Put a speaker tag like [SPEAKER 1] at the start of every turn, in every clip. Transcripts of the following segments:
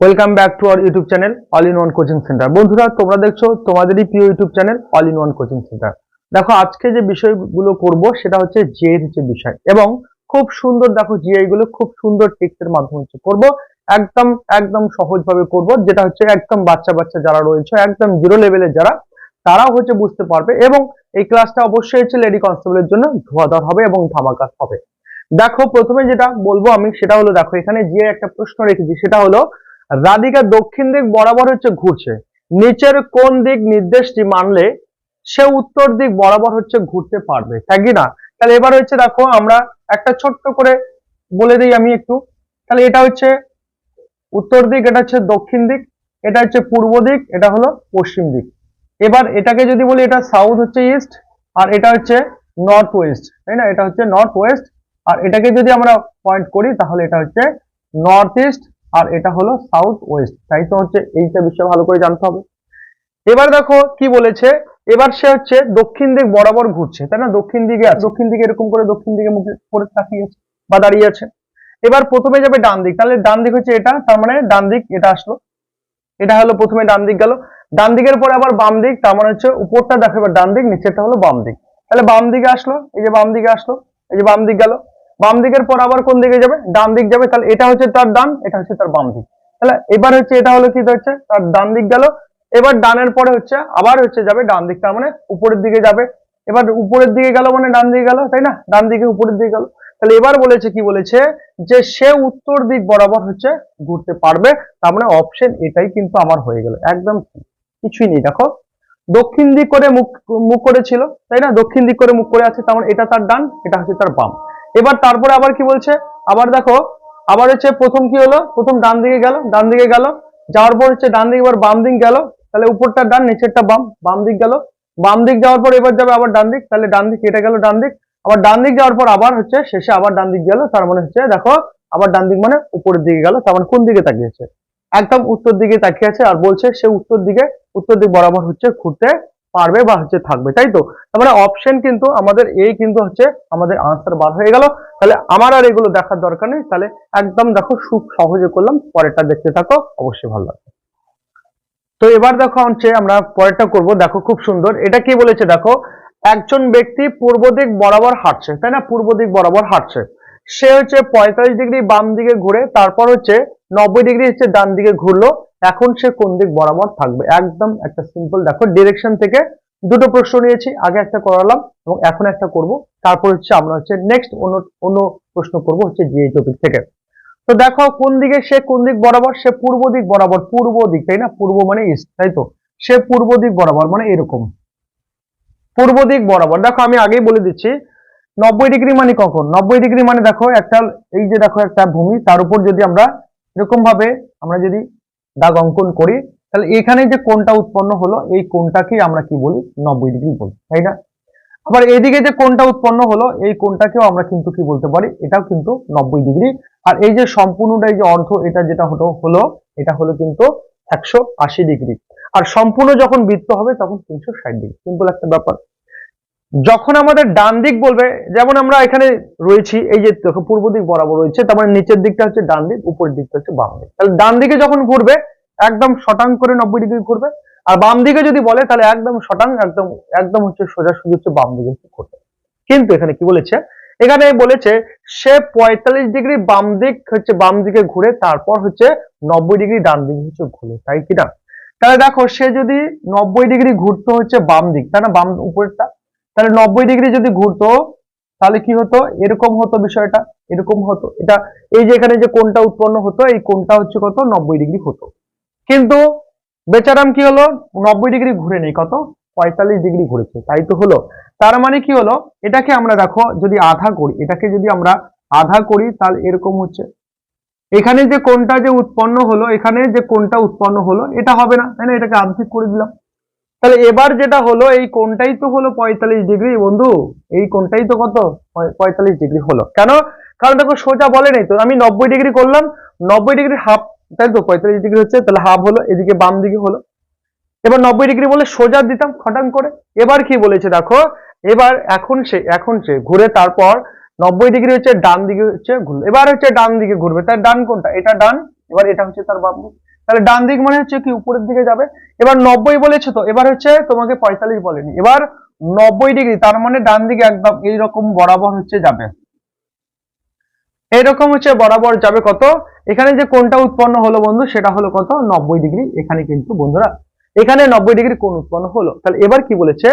[SPEAKER 1] Welcome back to our YouTube channel all in one coaching centre বন্ধুরা, তোমরা দেখছ তোমাদেরই প্রিয় YouTube channel all in one coaching centre দেখো, আজকে যে বিষয়গুলো করব, সেটা হচ্ছে জিএ হচ্ছে বিষয় এবং খুব সুন্দর, দেখো জিআই গুলো খুব সুন্দর টেক্সটের মাধ্যমে হচ্ছে করব। একদম একদম সহজভাবে করব, যেটা হচ্ছে একদম বাচ্চা বাচ্চা যারা রয়েছে, একদম জিরো লেভেলের যারা, তারাও হচ্ছে বুঝতে পারবে এবং এই ক্লাসটা অবশ্যই হচ্ছে লেডি কনস্টেবলের জন্য ধোয়াধার হবে এবং ধামাকাত হবে। দেখো, প্রথমে যেটা বলব আমি, সেটা হলো, দেখো, এখানে যে একটা প্রশ্ন রেখেছি, সেটা হলো রাধিকা দক্ষিণ দিক বরাবর হচ্ছে ঘুরছে। নিচের কোন দিক নির্দেশটি মানলে সে উত্তর দিক বরাবর হচ্ছে ঘুরতে পারবে, তাই কি না? তাহলে এবার হচ্ছে দেখো, আমরা একটা ছোট্ট করে বলে দিই আমি একটু। তাহলে এটা হচ্ছে উত্তর দিক, এটা হচ্ছে দক্ষিণ দিক, এটা হচ্ছে পূর্ব দিক, এটা হলো পশ্চিম দিক। এবার এটাকে যদি বলি, এটা সাউথ হচ্ছে ইস্ট আর এটা হচ্ছে নর্থ ওয়েস্ট তাই না? এটা হচ্ছে নর্থ ওয়েস্ট আর এটাকে যদি আমরা পয়েন্ট করি, তাহলে এটা হচ্ছে নর্থ ইস্ট আর এটা হলো সাউথ ওয়েস্ট তাই তো হচ্ছে এইটা বিষয়ে ভালো করে জানতে হবে। এবার দেখো কি বলেছে, এবার সে হচ্ছে দক্ষিণ দিক বরাবর ঘুরছে, তাই না? দক্ষিণ দিকে দক্ষিণ দিকে এরকম করে দক্ষিণ দিকে মুখে করে তাকিয়ে আছে বা দাঁড়িয়ে আছে। এবার প্রথমে যাবে ডান দিক, তাহলে ডান দিক হচ্ছে এটা, তার মানে ডান দিক এটা আসলো। এটা হলো প্রথমে ডান দিক গেল। ডান দিকের পরে আবার বাম দিক, তার মানে হচ্ছে উপরটা দেখো, এবার ডান দিক, নিচেরটা হলো বাম দিক। তাহলে বাম দিকে আসলো, এই যে বাম দিকে আসলো, এই যে বাম দিক গেল। বাম দিকের পর আবার কোন দিকে যাবে? ডান দিক যাবে। তাহলে এটা হচ্ছে তার ডান, এটা হচ্ছে তার বাম দিক। তাহলে এবার হচ্ছে এটা হলো কি হচ্ছে? তার ডান দিক গেল। এবার ডানের পরে হচ্ছে আবার হচ্ছে যাবে ডান দিক তার মানে উপরের দিকে যাবে। এবার উপরের দিকে গেল মানে ডান দিকে গেল, তাই না? ডান দিকে উপরের দিকে গেল। তাহলে এবার বলেছে কি বলেছে? যে সে উত্তর দিক বরাবর হচ্ছে ঘুরতে পারবে। তার মানে অপশন এটাই কিন্তু আমার হয়ে গেল। একদম কিছুই নেই, দেখো। দক্ষিণ দিক করে মুখ মুখ করেছিল, তাই না? দক্ষিণ দিক করে মুখ করে আছে, তার মানে এটা তার ডান, এটা হচ্ছে তার বাম। এবার তারপরে আবার কি বলছে? আবার দেখো, আবার হচ্ছে প্রথম কি হলো? প্রথম ডান দিকে গেল, ডান দিকে গেল, যাওয়ার পর হচ্ছে ডান দিকে এবার বাম দিক গেল, তাহলে উপরটা ডান, নিচেরটা বাম বাম দিক গেল। বাম দিক যাওয়ার পর এবার যাবে আবার ডান দিক, তাহলে ডান দিক এটা গেল ডান দিক। আবার ডান দিক যাওয়ার পর আবার হচ্ছে শেষে আবার ডান দিক গেল, তার মানে হচ্ছে দেখো, আবার ডান দিক মানে উপরের দিকে গেল, তার মানে কোন দিকে তাকিয়েছে? একদম উত্তর দিকে তাকিয়ে আছে আর বলছে সে উত্তর দিকে, উত্তর দিক বরাবর হচ্ছে ঘুরতে পারবে বা হচ্ছে থাকবে, তাই তো? তার মানে অপশন কিন্তু আমাদের এই কিন্তু হচ্ছে আমাদের আনসার বার হয়ে গেল। তাহলে আমার আর এগুলো দেখার দরকার নেই। তাহলে একদম দেখো খুব সহজে করলাম, পরেরটা দেখতে থাকো, অবশ্যই ভালো লাগবে। তো এবার দেখো হচ্ছে আমরা পরেরটা করব। দেখো খুব সুন্দর। এটা কি বলেছে দেখো? একজন ব্যক্তি পূর্ব দিক বরাবর হাঁটছে, তাই না? পূর্ব দিক বরাবর হাঁটছে। সে হচ্ছে পঁয়তাল্লিশ ডিগ্রি বাম দিকে ঘুরে, তারপর হচ্ছে নব্বই ডিগ্রি হচ্ছে ডান দিকে ঘুরলো। এখন সে কোন দিক বরাবর থাকবে? একদম একটা সিম্পল দেখো ডিরেকশন থেকে দুটো প্রশ্ন নিয়েছি, আগে একটা করালাম এবং এখন একটা করব। তারপর হচ্ছে আমরা হচ্ছে নেক্সট অন্য অন্য প্রশ্ন করব হচ্ছে যে টপিক থেকে। তো দেখো, কোন দিকে সে কোন দিক বরাবর? সে পূর্ব দিক বরাবর, পূর্ব দিক, তাই না? পূর্ব মানে ইস্ট তাই তো? সে পূর্ব দিক বরাবর মানে এরকম। পূর্ব দিক বরাবর, দেখো, আমি আগেই বলে দিচ্ছি, নব্বই ডিগ্রি মানে কখন? নব্বই ডিগ্রি মানে দেখো, একটা, এই যে দেখো একটা ভূমি, তার উপর যদি আমরা এরকম ভাবে আমরা যদি দাগ অঙ্কন করি। তাহলে এখানে যে কোনটা উৎপন্ন হলো, এই কোনটাকেই আমরা কি বলি? নব্বই ডিগ্রি বলি, তাই না? আবার এদিকে যে কোনটা উৎপন্ন হলো, এই কোনটাকেও আমরা কিন্তু কি বলতে পারি? এটাও কিন্তু নব্বই ডিগ্রি। আর এই যে সম্পূর্ণটা, এই যে অর্ধ, এটা যেটা হলো হলো, এটা হলো কিন্তু একশো আশি ডিগ্রি। আর সম্পূর্ণ যখন বৃত্ত হবে, তখন তিনশো ষাট ডিগ্রি। সিম্পল একটা ব্যাপার। যখন আমাদের ডান দিক বলবে, যেমন আমরা এখানে রয়েছি, এই যে পূর্ব দিক বরাবর রয়েছে, তার মানে নিচের দিকটা হচ্ছে ডান দিক, উপরের দিকটা হচ্ছে বাম দিক। তাহলে ডান দিকে যখন ঘুরবে, একদম শটাং করে নব্বই ডিগ্রি ঘুরবে, আর বাম দিকে যদি বলে, তাহলে একদম শটাং, একদম একদম হচ্ছে সোজা সোজা হচ্ছে বাম দিকে হচ্ছে ঘুরবে। কিন্তু এখানে কি বলেছে? এখানে বলেছে, সে পঁয়তাল্লিশ ডিগ্রি বাম দিক হচ্ছে বাম দিকে ঘুরে, তারপর হচ্ছে নব্বই ডিগ্রি ডান দিকে হচ্ছে ঘুরে, তাই কি না? তাহলে দেখো, সে যদি নব্বই ডিগ্রি ঘুরতে হচ্ছে বাম দিক, তাই না? বাম উপরেরটা। তাহলে নব্বই ডিগ্রি যদি ঘুরতো, তাহলে কি হতো? এরকম হতো বিষয়টা, এরকম হতো। এটা, এই যে এখানে যে কোনটা উৎপন্ন হতো, এই কোনটা হচ্ছে কত? নব্বই ডিগ্রি হতো। কিন্তু বেচারাম কি হলো? নব্বই ডিগ্রি ঘুরে নেই, কত? পঁয়তাল্লিশ ডিগ্রি ঘুরেছে, তাই তো হলো। তার মানে কি হলো? এটাকে আমরা দেখো, যদি আধা করি, এটাকে যদি আমরা আধা করি, তাহলে এরকম হচ্ছে। এখানে যে কোনটা যে উৎপন্ন হলো, এখানে যে কোনটা উৎপন্ন হলো, এটা হবে না। তাই না? এটাকে আর্ধেক করে দিলাম। তাহলে এবার যেটা হলো, এই কোনটাই তো হলো পঁয়তাল্লিশ ডিগ্রি বন্ধু। এই কোনটাই তো কত? পঁয়তাল্লিশ ডিগ্রি হলো। কেন? কারণ দেখো, সোজা বলে নাই তো। আমি নব্বই ডিগ্রি করলাম, নব্বই ডিগ্রি হাফ, তাই তো? পঁয়তাল্লিশ ডিগ্রি হচ্ছে, তাহলে হাফ হলো, এদিকে বাম দিকে হলো। এবার নব্বই ডিগ্রি বলে সোজা দিতাম, খটাং করে। এবার কি বলেছে দেখো? এবার এখন সে এখন সে ঘুরে তারপর নব্বই ডিগ্রি হচ্ছে ডান দিকে হচ্ছে ঘুরলো। এবার হচ্ছে ডান দিকে ঘুরবে, তার ডান কোনটা এটা ডান, এবার এটা হচ্ছে তার বাম দিক। তাহলে ডান দিক মানে হচ্ছে কি উপরের দিকে যাবে। এবার নব্বই বলেছে তো, এবার হচ্ছে তোমাকে পঁয়তাল্লিশ বলেনি। এবার নব্বই ডিগ্রি, তার মানে ডান দিকে একদম এইরকম বরাবর হচ্ছে যাবে। এরকম হচ্ছে বরাবর যাবে কত? এখানে যে কোনটা উৎপন্ন হলো বন্ধু, সেটা হলো কত? নব্বই ডিগ্রি। এখানে কিন্তু বন্ধুরা, এখানে নব্বই ডিগ্রি কোন উৎপন্ন হলো। তাহলে এবার কি বলেছে?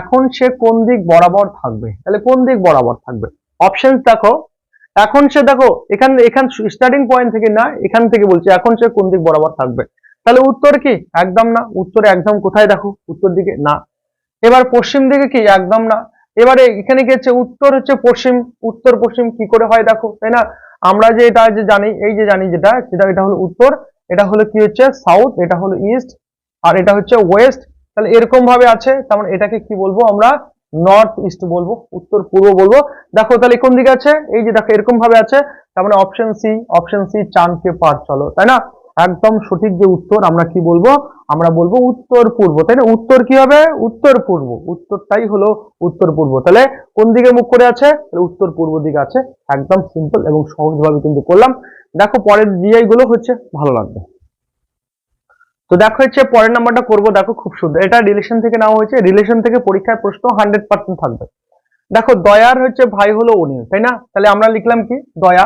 [SPEAKER 1] এখন সে কোন দিক বরাবর থাকবে? তাহলে কোন দিক বরাবর থাকবে? অপশন দেখো। এখন সে দেখো, এখান এখান স্টার্টিং পয়েন্ট থেকে না, এখান থেকে বলছে, এখন সে কোন দিক বরাবর থাকবে। তাহলে উত্তর কি? একদম না। উত্তরে একদম কোথায় দেখো? উত্তর দিকে না। এবার পশ্চিম দিকে কি? একদম না। এবারে এখানে কি হচ্ছে? উত্তর হচ্ছে পশ্চিম। উত্তর পশ্চিম কি করে হয় দেখো, তাই না? আমরা যে এটা যে জানি, এই যে জানি যেটা, সেটা, এটা হলো উত্তর, এটা হলো কি হচ্ছে? সাউথ এটা হলো ইস্ট আর এটা হচ্ছে ওয়েস্ট তাহলে এরকম ভাবে আছে, তার মানে এটাকে কি বলব আমরা? নর্থ ইস্ট বলব, উত্তর পূর্ব বলব। দেখো তাহলে কোন দিকে আছে? এই যে দেখো এরকম ভাবে আছে, তার মানে অপশন সি অপশন সি চাঁদকে পার, চলো, তাই না? একদম সঠিক যে উত্তর আমরা কি বলব? আমরা বলব উত্তর পূর্ব, তাই না? উত্তর কি হবে? উত্তর পূর্ব। উত্তরটাই হলো উত্তর পূর্ব। তাহলে কোন দিকে মুখ করে আছে? উত্তর পূর্ব দিকে আছে। একদম সিম্পল এবং সহজভাবে কিন্তু করলাম। দেখো পরের জিআই গুলো হচ্ছে ভালো লাগবে। তো দেখো হচ্ছে পরের নাম্বারটা করব, দেখো খুব সুন্দর। এটা রিলেশন থেকে নেওয়া হয়েছে। রিলেশন থেকে পরীক্ষায় প্রশ্ন হান্ড্রেড পার্সেন্ট থাকবে। দেখো দয়ার হচ্ছে ভাই হলো অনিল তাই না? তাহলে আমরা লিখলাম কি? দয়া।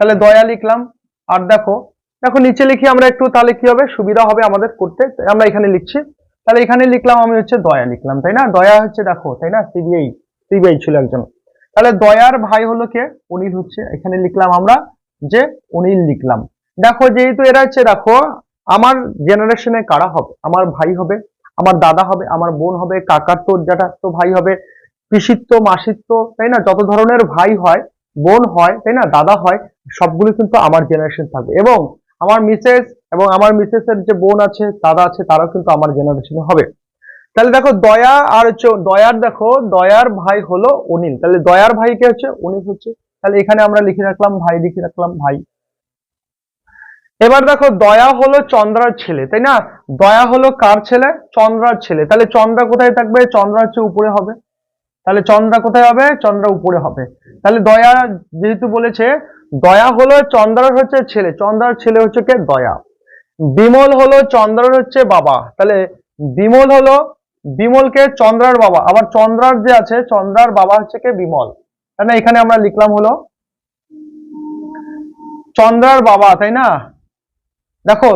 [SPEAKER 1] তাহলে দয়া লিখলাম। আর দেখো দেখো নিচে লিখি আমরা একটু, তাহলে কি হবে? সুবিধা হবে আমাদের করতে। আমরা এখানে লিখছি। তাহলে এখানে লিখলাম আমি হচ্ছে দয়া লিখলাম, তাই না? দয়া হচ্ছে দেখো, তাই না? সিবিআই সিবিআই ছিল একজন। তাহলে দয়ার ভাই হলো কে? অনিল হচ্ছে, এখানে লিখলাম আমরা যে অনিল লিখলাম। দেখো যেহেতু এরা হচ্ছে, দেখো আমার জেনারেশনে কারা হবে? আমার ভাই হবে, আমার দাদা হবে, আমার বোন হবে, কাকার তো জ্যাঠার তো ভাই হবে পিসিত্ব মাসিত্ব তাই না? যত ধরনের ভাই হয়, বোন হয়, তাই না? দাদা হয়, সবগুলো কিন্তু আমার জেনারেশন থাকবে। এবং আমার মিসেস এবং আমার মিসেসের যে বোন আছে, দাদা আছে, তারাও কিন্তু আমার জেনারেশনে হবে। তাহলে দেখো, দয়া আর দয়ার দেখো, দয়ার ভাই হলো অনিল। তাহলে দয়ার ভাই কে হচ্ছে, অনিল হচ্ছে, তাহলে এখানে আমরা লিখে রাখলাম, ভাই লিখে রাখলাম, ভাই। এবার দেখো দয়া হলো চন্দ্রার ছেলে, তাই না? দয়া হলো কার ছেলে? চন্দ্রার ছেলে। তাহলে চন্দ্রা কোথায় থাকবে? চন্দ্রা হচ্ছে উপরে হবে। তাহলে চন্দ্রা কোথায় হবে? চন্দ্রা উপরে হবে। তাহলে দয়া যেহেতু বলেছে, দয়া হলো চন্দ্রার হচ্ছে ছেলে। চন্দ্রার ছেলে হচ্ছে কে? দয়া। বিমল হলো চন্দ্রার হচ্ছে বাবা। তাহলে বিমল হলো বিমলকে চন্দ্রার বাবা। আবার চন্দ্রার যে আছে, চন্দ্রার বাবা হচ্ছে কে? বিমল। তাই না? এখানে আমরা লিখলাম হলো, চন্দ্রার বাবা, তাই না? দেখো,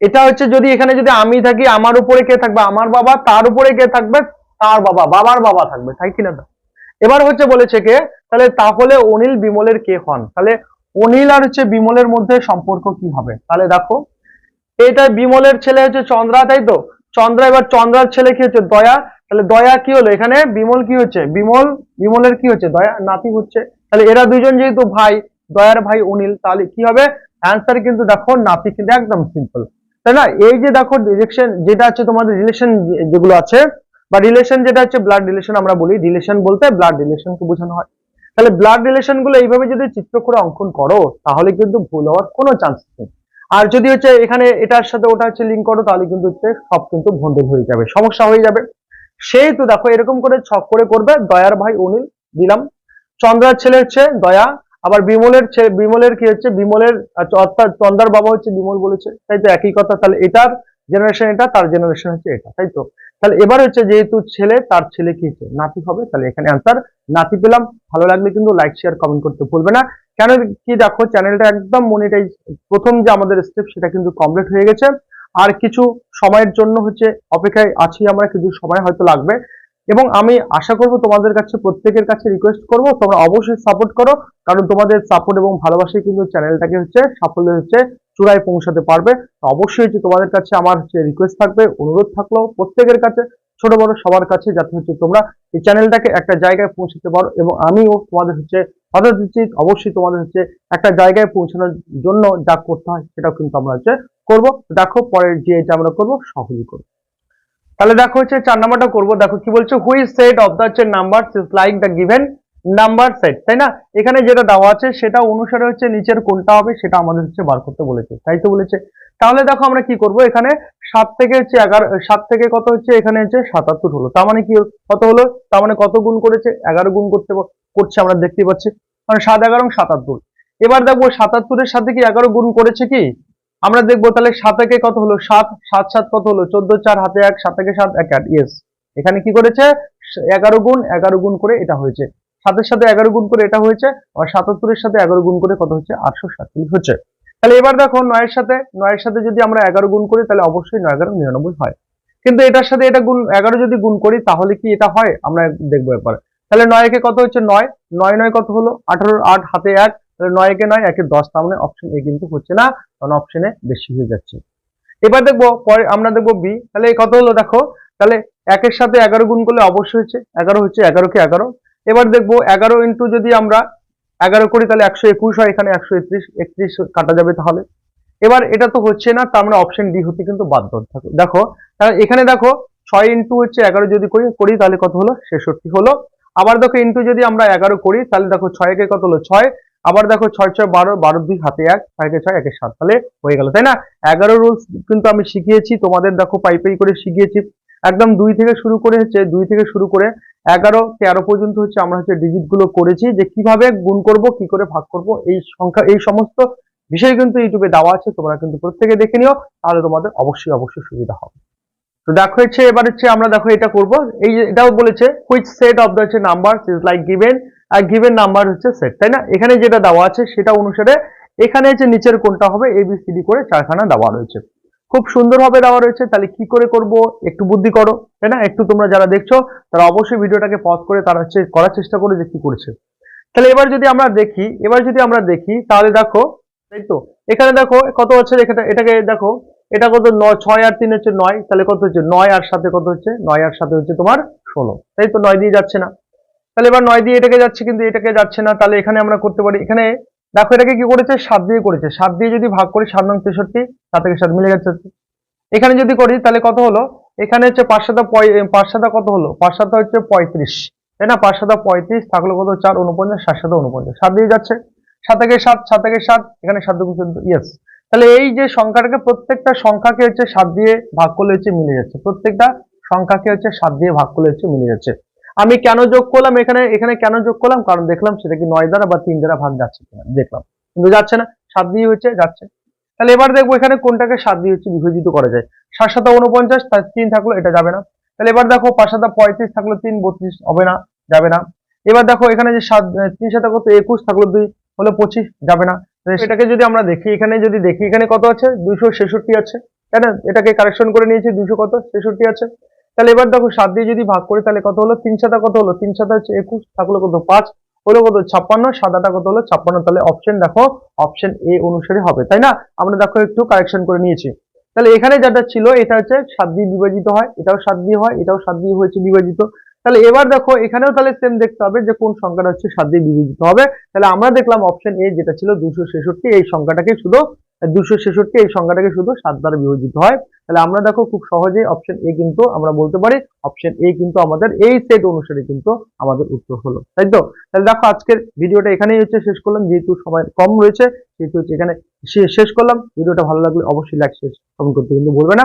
[SPEAKER 1] এটা হচ্ছে যদি এখানে যদি আমি থাকি, আমার উপরে কে থাকবে? আমার বাবা, তার উপরে কে থাকবে? তার বাবা, বাবার বাবা থাকবে, তাই কিনা তো? এবার হচ্ছে বলেছে কে? তাহলে তাহলে অনিল বিমলের কে হন? তাহলে অনিল আর হচ্ছে বিমলের মধ্যে সম্পর্ক কি হবে? তাহলে দেখো, এটা বিমলের ছেলে হচ্ছে চন্দ্রা, তাই তো? চন্দ্রা, এবার চন্দ্রার ছেলে কি হচ্ছে? দয়া। তাহলে দয়া কি হলো? এখানে বিমল কি হচ্ছে? বিমল, বিমলের কি হচ্ছে? দয়া, নাতি হচ্ছে। তাহলে এরা দুইজন যেহেতু ভাই, দয়ার ভাই অনিল, তাহলে কি হবে? অ্যান্সার কিন্তু দেখো নাতি কিন্তু একদম সিম্পল তাই না? এই যে দেখো ডিরেকশন যেটা আছে তোমাদের রিলেশন যেগুলো আছে, বা রিলেশন যেটা হচ্ছে ব্লাড রিলেশন আমরা বলি রিলেশন বলতে ব্লাড রিলেশনকে বোঝানো হয়। তাহলে ব্লাড রিলেশনগুলো এইভাবে যদি চিত্র করে অঙ্কন করো, তাহলে কিন্তু ভুল হওয়ার কোনো চান্স নেই। আর যদি হচ্ছে এখানে এটার সাথে ওটা হচ্ছে লিঙ্ক করো, তাহলে কিন্তু হচ্ছে সব কিন্তু ভন্ডল হয়ে যাবে, সমস্যা হয়ে যাবে। সেই তো দেখো এরকম করে ছক করে করবে, দয়ার ভাই অনিল, দিলাম। চন্দ্রার ছেলে হচ্ছে দয়া আবার বিমলের বিমলের কি হচ্ছে? বিমলের আচ্ছা, অর্থাৎ চন্দ্রার বাবা হচ্ছে বিমল বলেছে। তাই তো একই কথা তাহলে এটার জেনারেশন এটা তার জেনারেশন হচ্ছে এটা তাই তো? তাহলে এবার হচ্ছে যেহেতু ছেলে তার ছেলে কি হচ্ছে? নাতি হবে তাহলে এখানে অ্যান্সার নাতি পেলাম। ভালো লাগলে কিন্তু লাইক শেয়ার কমেন্ট করতে ভুলবে না। কেন কি দেখো চ্যানেলটা একদম মনিটাইজ প্রথম যে আমাদের স্টেপ সেটা কিন্তু কমপ্লিট হয়ে গেছে। আর কিছু সময়ের জন্য হচ্ছে অপেক্ষায় আছি আমরা কিছু সময় হয়তো লাগবে। এবং আমি আশা করব তোমাদের কাছে, প্রত্যেকের কাছে রিকোয়েস্ট করব, তোমরা অবশ্যই সাপোর্ট করো, কারণ তোমাদের সাপোর্ট এবং ভালোবাসাই কিন্তু চ্যানেলটাকে হচ্ছে, সাফল্য হচ্ছে, চূড়ায় পৌঁছাতে পারবে। অবশ্যই হচ্ছে তোমাদের কাছে আমার হচ্ছে রিকোয়েস্ট থাকবে, অনুরোধ থাকল প্রত্যেকের কাছে, ছোট বড় সবার কাছে, যাতে হচ্ছে তোমরা এই চ্যানেলটাকে একটা জায়গায় পৌঁছাতে পারো এবং আমিও তোমাদের হচ্ছে বাধা দিচ্ছি, অবশ্যই তোমাদের হচ্ছে একটা জায়গায় পৌঁছানোর জন্য যা করতে হয়, সেটাও কিন্তু আমরা হচ্ছে করব। দেখো, পরের যে এটা আমরা করব, সহজই করব। তাহলে দেখো হচ্ছে চার নাম্বারটা করব। দেখো কি বলছে হুই সেট অফ দ্য হচ্ছে number like the given number set তাই না? এখানে যেটা দেওয়া আছে সেটা অনুসারে হচ্ছে নিচের কোনটা হবে সেটা আমাদের হচ্ছে বার করতে বলেছে, তাই তো বলেছে? তাহলে দেখো আমরা কি করব, এখানে সাত থেকে হচ্ছে এগারো, সাত থেকে কত হচ্ছে, এখানে হচ্ছে সাতাত্তর হলো। তার মানে কি কত হলো? তার মানে কত গুণ করেছে? এগারো গুণ করতে করছে আমরা দেখতে পাচ্ছি। মানে সাত, এগারো, সাতাত্তর। এবার দেখব সাতাত্তরের সাথে কি এগারো গুণ করেছে কি? আমরা দেখব তাহলে সাত একে কত হলো? সাত সাত সাত কত হলো? চোদ্দ, চার, হাতে এক, সাত একে সাত, এক, আট ইয়েস এখানে কি করেছে? এগারো গুণ এগারো গুণ করে এটা হয়েছে। সাতের সাথে এগারো গুণ করে এটা হয়েছে, আর সাতাত্তরের সাথে এগারো গুণ করে কত হচ্ছে? আটশো সাতচল্লিশ হচ্ছে। তাহলে এবার দেখো নয়ের সাথে নয়ের সাথে যদি আমরা এগারো গুণ করি, তাহলে অবশ্যই নয়, এগারো নিরানব্বই হয়। কিন্তু এটার সাথে এটা গুণ, এগারো যদি গুণ করি, তাহলে কি এটা হয়? আমরা দেখব এরপর। তাহলে নয় একে কত হচ্ছে? নয়। নয় নয় কত হলো? আঠারো, আট, হাতে এক তাহলে নয় একে নয়, একে দশ, তার মানে অপশন এ কিন্তু হচ্ছে না, কারণ অপশনে বেশি হয়ে যাচ্ছে। এবার দেখব, পরে আমরা দেখব বি তাহলে কত হলো দেখো, তাহলে একের সাথে এগারো গুণ করলে অবশ্যই হচ্ছে, এগারো হচ্ছে এগারো কে এগারো। এবার দেখব, এগারো ইন্টু যদি আমরা এগারো করি, তাহলে একশো একুশ হয়, এখানে একশো একত্রিশ একত্রিশ কাটা যাবে তাহলে। এবার এটা তো হচ্ছে না, তার মানে অপশন ডি হতে কিন্তু বাধ্য থাকো দেখো এখানে দেখো, ছয় ইন্টু হচ্ছে এগারো যদি করি করি তাহলে কত হলো? ছেষট্টি হলো। আবার দেখো ইন্টু যদি আমরা এগারো করি, তাহলে দেখো ছয় একে কত হলো? ছয়। আবার দেখো ছয় ছয় বারো বারো দুই, হাতে এক ছয়কে ছয় একে সাত, তাহলে হয়ে গেল, তাই না? এগারো রুলস কিন্তু আমি শিখিয়েছি, তোমাদের দেখো পাই পাই করে শিখিয়েছি। একদম দুই থেকে শুরু করে হচ্ছে, দুই থেকে শুরু করে এগারো, তেরো পর্যন্ত হচ্ছে আমরা হচ্ছে ডিজিটগুলো করেছি, যে কীভাবে গুণ করব, কি করে ভাগ করব, এই সংখ্যা, এই সমস্ত বিষয় কিন্তু ইউটিউবে দেওয়া আছে, তোমরা কিন্তু প্রত্যেকে দেখে নিও, তাহলে তোমাদের অবশ্যই অবশ্যই সুবিধা হবে। তো দেখো হচ্ছে, এবার হচ্ছে আমরা দেখো এটা করব, এই এটাও বলেছে হুইচ সেট অফ দ্য হচ্ছে নাম্বার ইজ লাইক গিভেন আর গিভেন নাম্বার হচ্ছে সেট তাই না? এখানে যেটা দেওয়া আছে সেটা অনুসারে এখানে হচ্ছে নিচের কোনটা হবে এবিসিডি করে চারখানা দেওয়া রয়েছে। খুব সুন্দরভাবে দেওয়া রয়েছে, তাহলে কি করে করব? একটু বুদ্ধি করো, তাই না? একটু তোমরা যারা দেখছ, তারা অবশ্যই ভিডিওটাকে পজ করে তারা হচ্ছে করার চেষ্টা করে যে কি করেছে। তাহলে এবার যদি আমরা দেখি, এবার যদি আমরা দেখি, তাহলে দেখো তাই তো, এখানে দেখো, কত হচ্ছে এটাকে দেখো, এটা কত? নয় ছয় আর তিন হচ্ছে নয়, তাহলে কত হচ্ছে? নয় আর সাথে কত হচ্ছে? নয় আর সাথে হচ্ছে তোমার ষোলো। তাই তো নয় দিয়ে যাচ্ছে না। তাহলে এবার নয় দিয়ে এটাকে যাচ্ছে, কিন্তু এটাকে যাচ্ছে না, তাহলে এখানে আমরা করতে পারি। এখানে দেখো এটাকে কি করেছে? সাত দিয়ে করেছে। সাত দিয়ে যদি ভাগ করি, সাত নং তেষট্টি, সাত থেকে সাত মিলে যাচ্ছে এখানে যদি করি, তাহলে কত হলো? এখানে হচ্ছে পাঁচ সাতা পাঁচ সাতা কত হলো? পাঁচ সাতা হচ্ছে পঁয়ত্রিশ। তাই না? পাঁচ সাতা পঁয়ত্রিশ থাকল কত? চার, উনপঞ্চাশ সাত সাতা উনপঞ্চাশ। সাত দিয়ে যাচ্ছে। সাত থেকে সাত সাত থেকে সাত, এখানে সাত দুগুণ চোদ্দ ইয়েস তাহলে এই যে সংখ্যাটাকে প্রত্যেকটা সংখ্যাকে হচ্ছে সাত দিয়ে ভাগ করলে হচ্ছে মিলে যাচ্ছে। প্রত্যেকটা সংখ্যাকে হচ্ছে সাত দিয়ে ভাগ করলে হচ্ছে মিলে যাচ্ছে। আমি কেন যোগ করলাম? এখানে এখানে কেন যোগ করলাম? কারণ দেখলাম সেটা কি নয় দ্বারা বা তিন দ্বারা ভাগ যাচ্ছে কিনা দেখলাম। কিন্তু যাচ্ছে না সাত দিয়ে হচ্ছে যাচ্ছে। তাহলে এবার দেখব এখানে কোনটাকে সাত দিয়ে হচ্ছে বিভাজিত করা যায়। সাত সাতা উনপঞ্চাশ তার তিন থাকল এটা যাবে না। তাহলে এবার দেখো পাঁচ সাতা পঁয়ত্রিশ থাকল তিন বত্রিশ হবে না যাবে না। এবার দেখো এখানে যে সাত তিন সাতা কত একুশ থাকল দুই হলো পঁচিশ যাবে না। এটাকে যদি আমরা দেখি এখানে যদি দেখি এখানে কত আছে? দুইশো ছেষট্টি আছে। তাই না? এটাকে কারেকশন করে নিয়েছি দুইশো কত? ছেষট্টি আছে। তাহলে এবার দেখো সাত দিয়ে যদি ভাগ করি, তাহলে কত হলো? তিন সাতা কত হলো? তিন সাতা হচ্ছে একুশ, থাকল কত? পাঁচ, হলো কত? ছাপ্পান্ন সাদাটা কত হলো? ছাপ্পান্ন। তাহলে অপশন দেখো অপশন এ অনুসারে হবে, তাই না? আমরা দেখো একটু কারেকশন করে নিয়েছি। তাহলে এখানে যেটা ছিল, এটা হচ্ছে সাত দিয়ে বিভাজিত হয়, এটাও সাত দিয়ে হয়, এটাও সাত দিয়ে হয়েছে বিভাজিত। তাহলে এবার দেখো, এখানেও তাহলে সেম দেখতে হবে যে কোন সংখ্যাটা হচ্ছে সাত দিয়ে বিভাজিত হবে। তাহলে আমরা দেখলাম অপশন এ যেটা ছিল দুশো এই সংখ্যাটাকে শুধু দুশো ছেষট্টি এই সংখ্যাটাকে শুধু সাত দ্বারা বিভাজিত হয়। তাহলে আমরা দেখো খুব সহজে অপশন এ কিন্তু আমরা বলতে পারি অপশন এ কিন্তু আমাদের এই সেট অনুসারে কিন্তু আমাদের উত্তর হলো। তাই তো? তাহলে দেখো আজকের ভিডিওটা এখানেই হচ্ছে, শেষ করলাম। যেহেতু সময় কম রয়েছে, সেহেতু হচ্ছে এখানে শেষ করলাম। ভিডিওটা ভালো লাগলে অবশ্যই লাইক শেষ কমেন্ট করতে কিন্তু ভুলবে না।